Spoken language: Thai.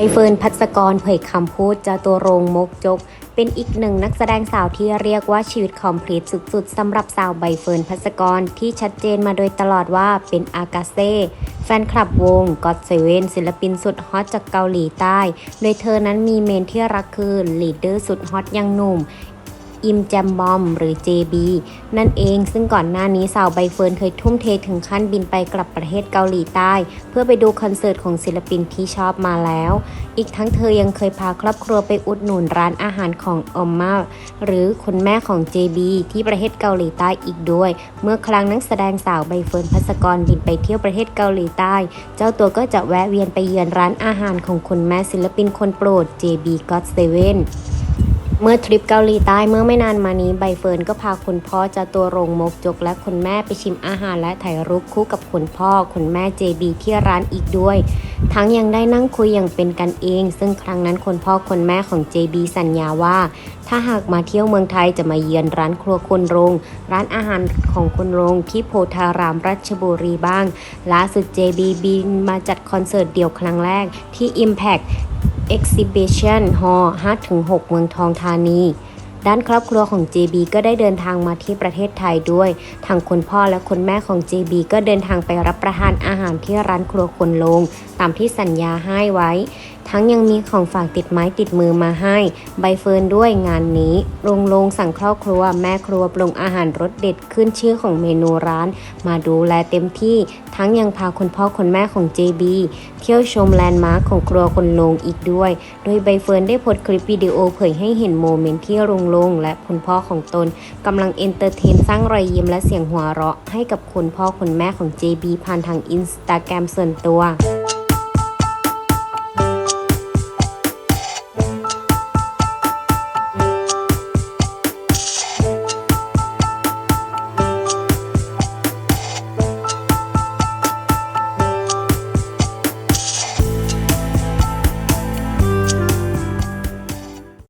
ใบเฟิร์นพัศกรเผยคำพูดจาตัวโรงมกจก เป็นอีกหนึ่งนักแสดงสาวที่เรียกว่าชีวิตคอมพลีทสุดๆสำหรับสาวใบเฟิร์นพัศกรที่ชัดเจนมาโดยตลอดว่าเป็นอากาเซ่แฟนคลับวงก็อดเซเว่นศิลปินสุดฮอตจากเกาหลีใต้ โดยเธอนั้นมีเมนที่รักคือลีดเดอร์สุดฮอตยังหนุ่ม อิมแจมบอม หรือ JB นั่นเองซึ่งก่อนหน้านี้สาวใบเฟิร์นเคยทุ่มเทถึงขั้นบินไปกลับประเทศเกาหลีใต้ เพื่อไปดูคอนเสิร์ตของศิลปินที่ชอบมาแล้ว อีกทั้งเธอยังเคยพาครอบครัวไปอุดหนุนร้านอาหารของอมมาหรือคุณแม่ของ JB ที่ประเทศเกาหลีใต้อีกด้วย เมื่อครั้งนักแสดงสาวใบเฟิร์นพัศกรบินไปเที่ยวประเทศเกาหลีใต้ เจ้าตัวก็จะแวะเวียนไปเยือนร้านอาหารของคุณแม่ศิลปินคนโปรด JB GOT7 เมื่อทริปเกาหลีใต้เมื่อไม่นานมานี้ใบเฟิร์นก็พาคุณพ่อจาตัวรงมกจกและคุณแม่ไปชิมอาหารและถ่ายรูปคู่กับคุณพ่อคุณแม่ JB ที่ร้านอีกด้วย ทั้งยังได้นั่งคุยอย่างเป็นกันเอง ซึ่งครั้งนั้นคุณพ่อคุณแม่ของ JB สัญญาว่า ถ้าหากมาเที่ยวเมืองไทยจะมาเยือนร้านครัวคุณรงร้านอาหารของคุณรงที่โพธารามราชบุรีบ้างล่าสุด JB บินมาจัดคอนเสิร์ตเดี่ยวครั้งแรกที่ Impact Exhibition Hall 5-6เมืองทองธานี ด้านครอบครัวของ JB ก็ได้เดินทางมาที่ประเทศไทยด้วย ทางคุณพ่อและคุณแม่ของ JB ก็เดินทางไปรับประทานอาหารที่ร้านครัวคนลง ตามที่สัญญาให้ไว้ ทั้งยังมีของฝากติดไม้ติดมือมาให้ ใบเฟิร์นด้วยงานนี้ลงลงสั่งครอบครัวแม่ครัวปรุงอาหารรสเด็ดขึ้นชื่อของเมนูร้าน มาดูแลเต็มที่ ทั้งยังพาคุณพ่อคุณแม่ของ JB เที่ยวชมแลนด์มาร์คของครัวคนลงอีกด้วย โดยใบเฟิร์นได้โพสต์คลิปวิดีโอเผยให้เห็นโมเมนต์ที่ลงลงและคุณพ่อของตนกำลังเอนเตอร์เทนสร้างรอยยิ้มและเสียงหัวเราะให้กับคุณพ่อคุณแม่ของ JB ผ่านทางอินสตาแกรมส่วนตัว